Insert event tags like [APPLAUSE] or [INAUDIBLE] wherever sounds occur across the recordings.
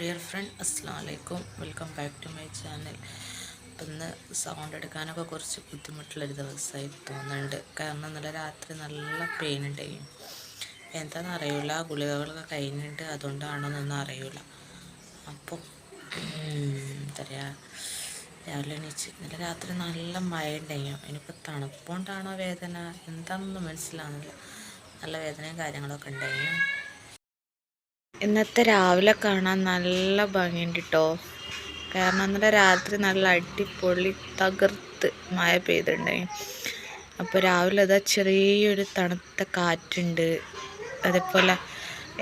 Dear friend അസ്സാം വലൈക്കും welcome back to my channel അപ്പം ഇന്ന് സൗണ്ട് എടുക്കാനൊക്കെ കുറച്ച് ബുദ്ധിമുട്ടുള്ളൊരു ദിവസമായി തോന്നുന്നുണ്ട്. കാരണം ഇന്നലെ രാത്രി നല്ല പെയിൻ ഉണ്ടായിരുന്നു എന്താണെന്ന് അറിയില്ല ഗുളികകളൊക്കെ കഴിഞ്ഞിട്ട് അതുകൊണ്ടാണോന്നൊന്നും അറിയില്ല അപ്പം എന്താ പറയുക രാവിലെ എണീച്ച് ഇന്നലെ രാത്രി നല്ല മഴ ഉണ്ടായിരുന്നു ഇനിയിപ്പോൾ തണുപ്പുകൊണ്ടാണോ വേദന? എന്താണെന്നൊന്നും മനസ്സിലാവുന്നില്ല. നല്ല വേദനയും കാര്യങ്ങളൊക്കെ ഉണ്ടായിരുന്നു ഇന്നത്തെ രാവിലെ കാണാൻ നല്ല ഭംഗിയുണ്ട് കേട്ടോ കാരണം ഇന്നലെ രാത്രി നല്ല അടിപൊളി തകർത്ത് മഴ പെയ്തിട്ടുണ്ടായി. അപ്പോൾ രാവിലെ അതാ ചെറിയൊരു തണുത്ത കാറ്റുണ്ട്. അതേപോലെ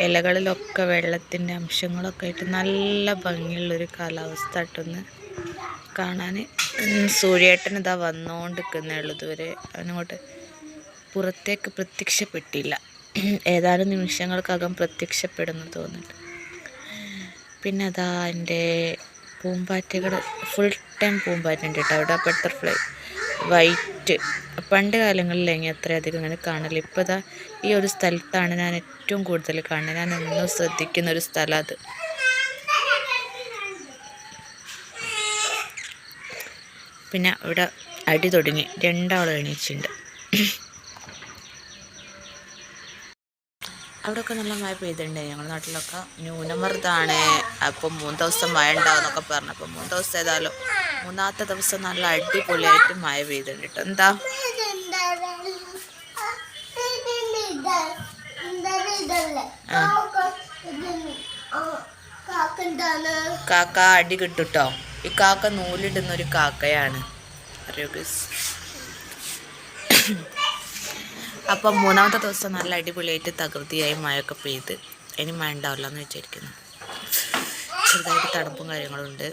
ഇലകളിലൊക്കെ വെള്ളത്തിന്റെ അംശങ്ങളൊക്കെ ആയിട്ട് നല്ല ഭംഗിയുള്ളൊരു കാലാവസ്ഥ ആയിട്ടൊന്ന് കാണാൻ സൂര്യേട്ടൻ ഇതാ വന്നുകൊണ്ടിരിക്കുന്നേ ഉള്ളൂ ഇതുവരെ അവനങ്ങോട്ട് പുറത്തേക്ക് പ്രത്യക്ഷപ്പെട്ടില്ല. ഏതാനും നിമിഷങ്ങൾക്കകം പ്രത്യക്ഷപ്പെടുന്നു തോന്നുന്നു. പിന്നെ അതാ എന്റെ പൂമ്പാറ്റകൾ ഫുൾ ടൈം പൂമ്പാറ്റ ഉണ്ട് കേട്ടോ. അവിടെ ബട്ടർഫ്ലൈ വൈറ്റ് പണ്ട് കാലങ്ങളിലെങ്കിൽ അത്രയധികം ഇങ്ങനെ കാണില്ല ഇപ്പോൾ ഇതാ ഈ ഒരു സ്ഥലത്താണ് ഞാൻ ഏറ്റവും കൂടുതൽ കാണുന്നത്. ഞാൻ എന്നും ശ്രദ്ധിക്കുന്ന ഒരു സ്ഥലം അത്. പിന്നെ ഇവിടെ അടി തുടങ്ങി. രണ്ടാളും എണീച്ചിട്ടുണ്ട്. അവിടെയൊക്കെ നല്ല മഴ പെയ്തിട്ടുണ്ട്. ഞങ്ങളുടെ നാട്ടിലൊക്കെ ന്യൂനമർദ്ദമാണ് അപ്പം മൂന്ന് ദിവസം മഴ ഉണ്ടാവുമെന്നൊക്കെ പറഞ്ഞു അപ്പം മൂന്ന് ദിവസം ഏതായാലും മൂന്നാമത്തെ ദിവസം നല്ല അടിപൊളിയായിട്ട് മഴ പെയ്തിട്ടുണ്ട് എന്താ? കാക്ക അടി കിട്ടുട്ടോ? ഈ കാക്ക നൂലിടുന്ന ഒരു കാക്കയാണ്. അറിയോ അപ്പം മൂന്നാമത്തെ ദിവസം നല്ല അടിപൊളിയായിട്ട് തകൃതിയായി മഴയൊക്കെ പെയ്ത്. ഇനി മഴ ഉണ്ടാവില്ല എന്ന് വിചാരിക്കുന്നു. ചെറുതായിട്ട് തണുപ്പും കാര്യങ്ങളും ഉണ്ട്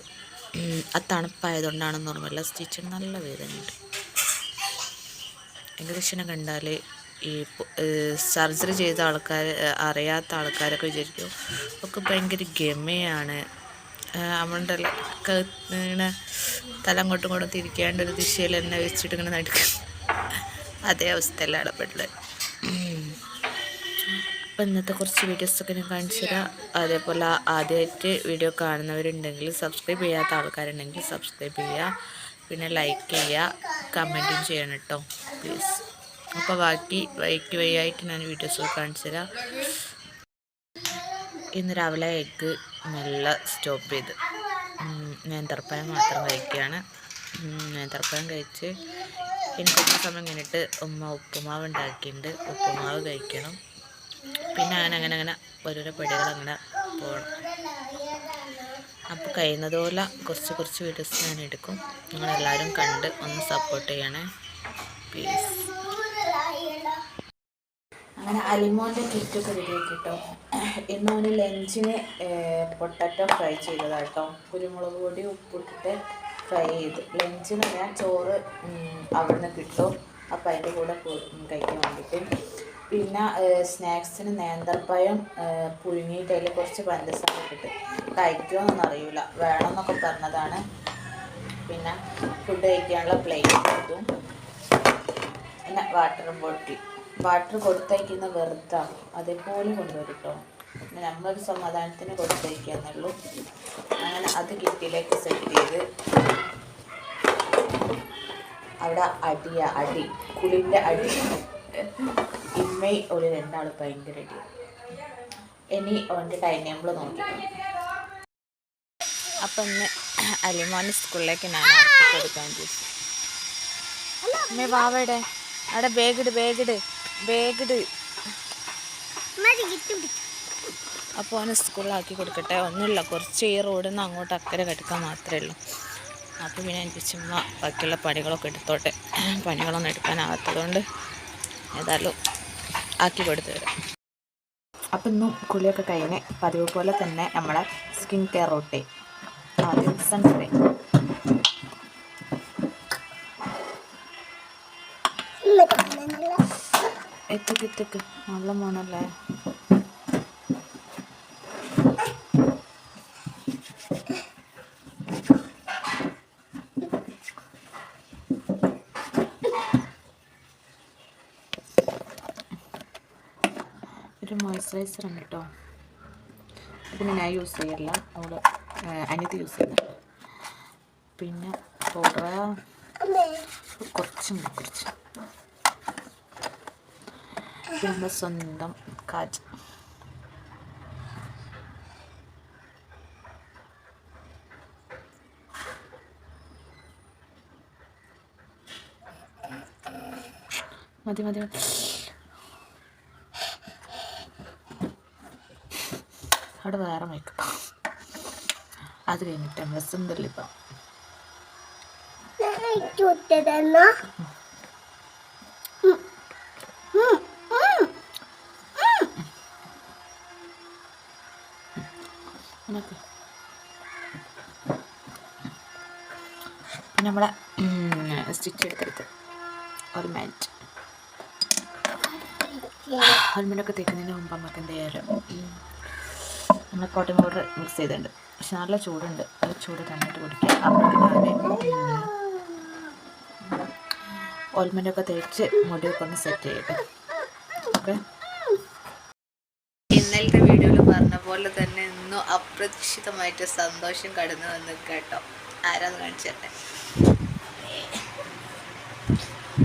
ആ തണുപ്പായതുകൊണ്ടാണെന്ന് ഓർമ്മയില്ല. സ്റ്റിച്ചിന് നല്ല വേദനയുണ്ട്. ഏകദേശം കണ്ടാൽ ഈ സർജറി ചെയ്ത ആൾക്കാർ അറിയാത്ത ആൾക്കാരൊക്കെ വിചാരിക്കും ഒക്കെ ഭയങ്കര ഗമയാണ്. നമ്മളുടെ ഇങ്ങനെ തല അങ്ങോട്ടും ഇങ്ങോട്ടും തിരിക്കാണ്ട് ഒരു ദിശയിൽ എന്നെ വെച്ചിട്ട് ഇങ്ങനെ നടക്കും അതേ അവസ്ഥയിലാണ് പെട്ടുള്ളത് അപ്പം ഇന്നത്തെ കുറച്ച് വീഡിയോസൊക്കെ ഞാൻ കാണിച്ചു തരാം. അതേപോലെ ആദ്യമായിട്ട് വീഡിയോ കാണുന്നവരുണ്ടെങ്കിൽ സബ്സ്ക്രൈബ് ചെയ്യാത്ത ആൾക്കാരുണ്ടെങ്കിൽ സബ്സ്ക്രൈബ് ചെയ്യുക. പിന്നെ ലൈക്ക് ചെയ്യുക. കമന്റും ചെയ്യണം കേട്ടോ. പ്ലീസ് അപ്പോൾ ബാക്കി വൈക്ക് വഴിയായിട്ട് ഞാൻ വീഡിയോസ് കാണിച്ചു തരാം. ഇന്ന് രാവിലെ എഗ്ഗ് നല്ല സ്റ്റോപ്പ് ചെയ്ത്. നേന്ത്രപ്പഴം മാത്രം കഴിക്കുകയാണ്. നേന്ത്രപ്പഴം കഴിച്ച് ഇനി കുറച്ച് സമയം കഴിഞ്ഞിട്ട് ഉമ്മ ഉപ്പുമാവ് ഉണ്ടാക്കിയിട്ടുണ്ട്. ഉപ്പുമാവ് കഴിക്കണം. പിന്നെ അങ്ങനെ അങ്ങനെ അങ്ങനെ ഓരോരോ പടികൾ അങ്ങനെ പോകണം അപ്പോൾ കഴിയുന്നതുപോലെ കുറച്ച് കുറച്ച് വീഡിയോസ് ഞാൻ എടുക്കും. നിങ്ങളെല്ലാവരും കണ്ട് ഒന്ന് സപ്പോർട്ട് ചെയ്യണേ. പ്ലീസ് അങ്ങനെ അലിമോന്റെ കിറ്റൊക്കെ റെഡിയാക്കി കേട്ടോ ഇന്ന് അവന് ലഞ്ചിന് പൊട്ടറ്റോ ഫ്രൈ ചെയ്തതാട്ടോ. കുരുമുളക് പൊടി ഉപ്പിട്ടിട്ട് ഫ്രൈ ചെയ്ത്. ലഞ്ചിന് ഞാൻ ചോറ് അവിടുന്ന് കിട്ടും. അപ്പോൾ അതിന്റെ കൂടെ കഴിക്കാൻ വേണ്ടിയിട്ട് പിന്നെ സ്നാക്സിന് നേന്ത്രപ്പഴം പുഴുങ്ങിയിട്ട് അതിൽ കുറച്ച് പഞ്ചസാര ഇട്ടിട്ട് കഴിക്കുമോന്നൊന്നും അറിയില്ല വേണമെന്നൊക്കെ പറഞ്ഞതാണ്. പിന്നെ ഫുഡ് കഴിക്കാനുള്ള പ്ലേറ്റ് കൊടുത്തും പിന്നെ വാട്ടർ ബോട്ടിൽ വാട്ടർ കൊടുത്തയക്കുന്ന വെറുതാണ് അതേപോലെ കൊണ്ടുവരും കേട്ടോ നമ്മളൊരു സമാധാനത്തിന് കൊടുത്തേക്കാന്നുള്ളൂ. അങ്ങനെ അത് കിറ്റിയിലേക്ക് സെറ്റ് ചെയ്ത് അവിടെ അടിയ അടി കുളിന്റെ അടി. ഇമ്മയും ഒരു രണ്ടാൾ ഭയങ്കര അടി ഇനി അവന്റെ ടൈം ടേബിൾ നോക്കി അപ്പം ഇന്ന് അലിമോന് സ്കൂളിലേക്ക് ഞാൻ കൊടുക്കാൻ ചോദിച്ചു അമ്മേ വാവയുടെ അവിടെ. ബാഗിട് ബാഗിട് ബാഗിട് അപ്പോൾ അവന് സ്കൂളിലാക്കി കൊടുക്കട്ടെ. ഒന്നുമില്ല കുറച്ച് ഈ റോഡിൽ നിന്ന് അങ്ങോട്ട് അക്കരെ കെടുക്കാൻ മാത്രമേ ഉള്ളൂ. അപ്പോൾ പിന്നെ എനിക്ക് ചുമ്മാ ബാക്കിയുള്ള പണികളൊക്കെ എടുത്തോട്ടെ. പണികളൊന്നും എടുക്കാനാകാത്തതുകൊണ്ട് ഏതായാലും ആക്കി കൊടുത്തു തരാം. അപ്പം ഇന്നും കുളിയൊക്കെ കഴിഞ്ഞ് പതിവ് പോലെ തന്നെ നമ്മളെ സ്കിൻ കെയർ റൂട്ടീൻ ആദ്യം സൺസ്ക്രീൻ. എത്തിക്ക് എത്തിക്ക്. നല്ല മണല്ലേ? മോയ്സ്ചറൈസറാണ് കേട്ടോ പിന്നെ ഞാൻ യൂസ് ചെയ്യില്ല. അവൾ അനിയത്തി യൂസ് ചെയ്യുന്നുണ്ട് പിന്നെ പൗഡർ കുറച്ചും കൂടി കുറച്ച്. പിന്നെ സ്വന്തം കാജ്. മതി മതി മതി. അവിടെ വേറെ മേക്കപ്പ് അത് കഴിഞ്ഞിട്ട് പിന്നെ നമ്മളെ സ്റ്റിച്ച് എടുത്തെടുത്ത് മിനിറ്റ് ഒക്കെ തേക്കുന്നതിന് മുമ്പ് നമുക്ക് എന്തായാലും നമ്മൾ കോട്ടൺ പൗഡർ മിക്സ് ചെയ്തിട്ടുണ്ട്. പക്ഷെ നല്ല ചൂടുണ്ട്. അത് ചൂട് തന്നിട്ട് കുടിക്കുക അപ്പോൾ ഞാൻ തേച്ച് മുടിയൊക്കെ ഒന്ന് സെറ്റ് ചെയ്യട്ടെ. ഓക്കെ? ഇന്നലത്തെ വീഡിയോയിൽ പറഞ്ഞ പോലെ തന്നെ ഇന്നും അപ്രതീക്ഷിതമായിട്ട് സന്തോഷം കടന്നു വന്ന് കേട്ടോ. ആരാന്ന് കാണിച്ചട്ടെ?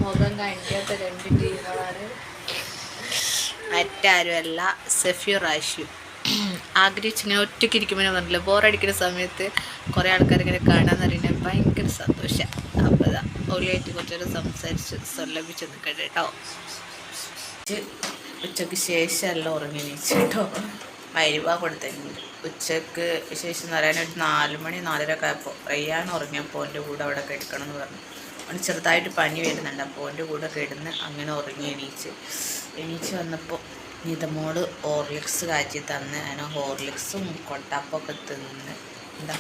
മുഖം കാണിക്കാത്ത രണ്ട് ടീമുകളാണ്. മറ്റാരുമല്ല സഫീർ ആഷു ആഗ്രഹിച്ചിങ്ങനെ ഒറ്റയ്ക്ക് ഇരിക്കുമ്പോൾ പറഞ്ഞില്ല ബോറടിക്കുന്ന സമയത്ത് കുറേ ആൾക്കാർ ഇങ്ങനെ കാണാൻ പറയുന്നത് ഭയങ്കര സന്തോഷം. അപ്പോൾ ഇതാ ഓലിയായിട്ട് കുറച്ചൊരു സംസാരിച്ച് സ്വലഭിച്ച് നിൽക്കട്ടെ കേട്ടോ ഉച്ചയ്ക്ക് ശേഷമല്ല ഉറങ്ങി നീച്ചിട്ടോ കേട്ടോ മരുവ കൊടുത്തെങ്കിൽ ഉച്ചയ്ക്ക് ശേഷം എന്ന് പറയാൻ ഒരു നാല് മണി നാലരയൊക്കെ ആയപ്പോൾ റയ്യാൻ ഉറങ്ങിയപ്പോൾ എന്റെ കൂടെ അവിടെ കിടക്കണം എന്ന് പറഞ്ഞു. അവന് ചെറുതായിട്ട് പനി വരുന്നുണ്ട് അപ്പോൾ എന്റെ കൂടെ കിടന്ന് അങ്ങനെ ഉറങ്ങി എണീച്ച്. എണീച്ച് വന്നപ്പോൾ നിതമോൾ ഹോർലിക്സ് കാച്ചി തന്ന് അതിന് ഹോർലിക്സും കൊട്ടാപ്പൊക്കെ തിന്ന് എന്താ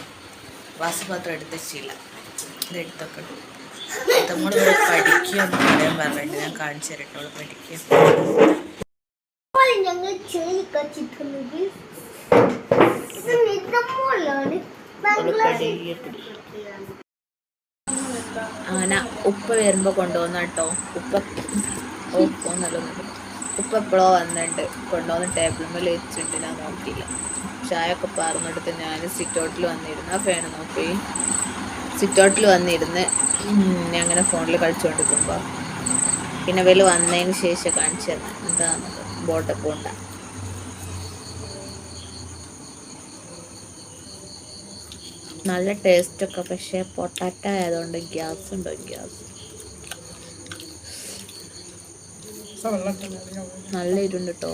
വാസുപാത്രം എടുത്ത് ശീല. ഇത് എടുത്തൊക്കെ ഇട്ടു. നിതമോൾ ഇവിടെ പഠിക്കുകയെന്ന് പറയാൻ പറഞ്ഞിട്ട് ഞാൻ കാണിച്ചു തരട്ടെ അവൾ പഠിക്കുക അങ്ങനെ ഉപ്പ വരുമ്പോൾ കൊണ്ടുവന്ന കേട്ടോ. ഉപ്പ. ഓ ഒന്നല്ലോ ഉപ്പ എപ്പോഴോ വന്നിട്ടുണ്ട് കൊണ്ടുവന്ന് മേലെ വെച്ചിട്ട് ഞാൻ നോക്കിയില്ല. ചായ ഒക്കെ പറഞ്ഞെടുത്ത് ഞാൻ സിറ്റ് ഔട്ടിൽ വന്നിരുന്നു. ആ ഫാൻ നോക്കി. സിറ്റ് ഔട്ടിൽ വന്നിരുന്ന് ഞാൻ അങ്ങനെ ഫോണിൽ കളിച്ചുകൊണ്ടിരിക്കുമ്പോൾ പിന്നെ വെൽ വന്നതിന് ശേഷം കാണിച്ചു തന്നെ. എന്താ ബോട്ട് പോണ്ട നല്ല ടേസ്റ്റൊക്കെ പക്ഷേ പൊട്ടാറ്റ ആയതുകൊണ്ട് ഗ്യാസ് ഉണ്ടോ? ഗ്യാസ്. നല്ല ഇരുണ്ട് കേട്ടോ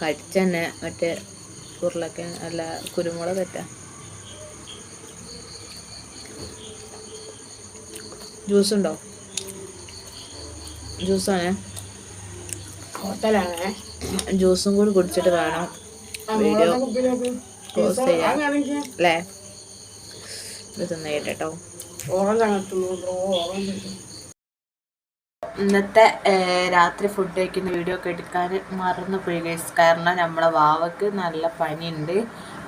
കടിച്ചന്നെ മറ്റേ ഉരുളക്ക അല്ല കുരുമുളക് പറ്റ ജ്യൂസ് ഉണ്ടോ? ജ്യൂസാണേ. ഹോട്ടലാണ്. ജ്യൂസും കൂടി കുടിച്ചിട്ട് വേണം വീഡിയോ ക്ലോസ് ചെയ്യാം അല്ലേ? ഇത് തിന്നേട്ടെ കേട്ടോ ഇന്നത്തെ രാത്രി ഫുഡ് കഴിക്കുന്ന വീഡിയോ ഒക്കെ എടുക്കാൻ മറന്നു പോയി ഗൈസ് കാരണം നമ്മളെ വാവക്ക് നല്ല പനിയുണ്ട്.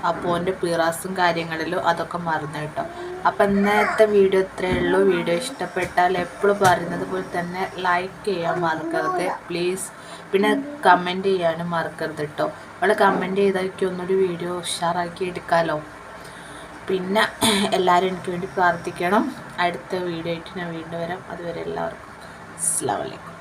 അപ്പോൾ എന്റെ പീറാസും കാര്യങ്ങളിലും അതൊക്കെ മറന്നു കേട്ടോ. അപ്പം ഇന്നത്തെ വീഡിയോ ഇത്രയേ ഉള്ളൂ. വീഡിയോ ഇഷ്ടപ്പെട്ടാൽ എപ്പോഴും പറയുന്നത് പോലെ തന്നെ ലൈക്ക് ചെയ്യാൻ മറക്കരുത് പ്ലീസ് പിന്നെ കമന്റ് ചെയ്യാനും മറക്കരുത് കേട്ടോ. അവിടെ കമന്റ് ചെയ്താൽ ഒന്നൊരു വീഡിയോ ഉഷാറാക്കി എടുക്കാമല്ലോ പിന്നെ [CLEARS THROAT] എല്ലാവരും എനിക്ക് വേണ്ടി പ്രാർത്ഥിക്കണം. അടുത്ത വീഡിയോ ആയിട്ട് ഞാൻ വീണ്ടും വരാം. അതുവരെ എല്ലാവർക്കും അസ്സാം വലൈക്കും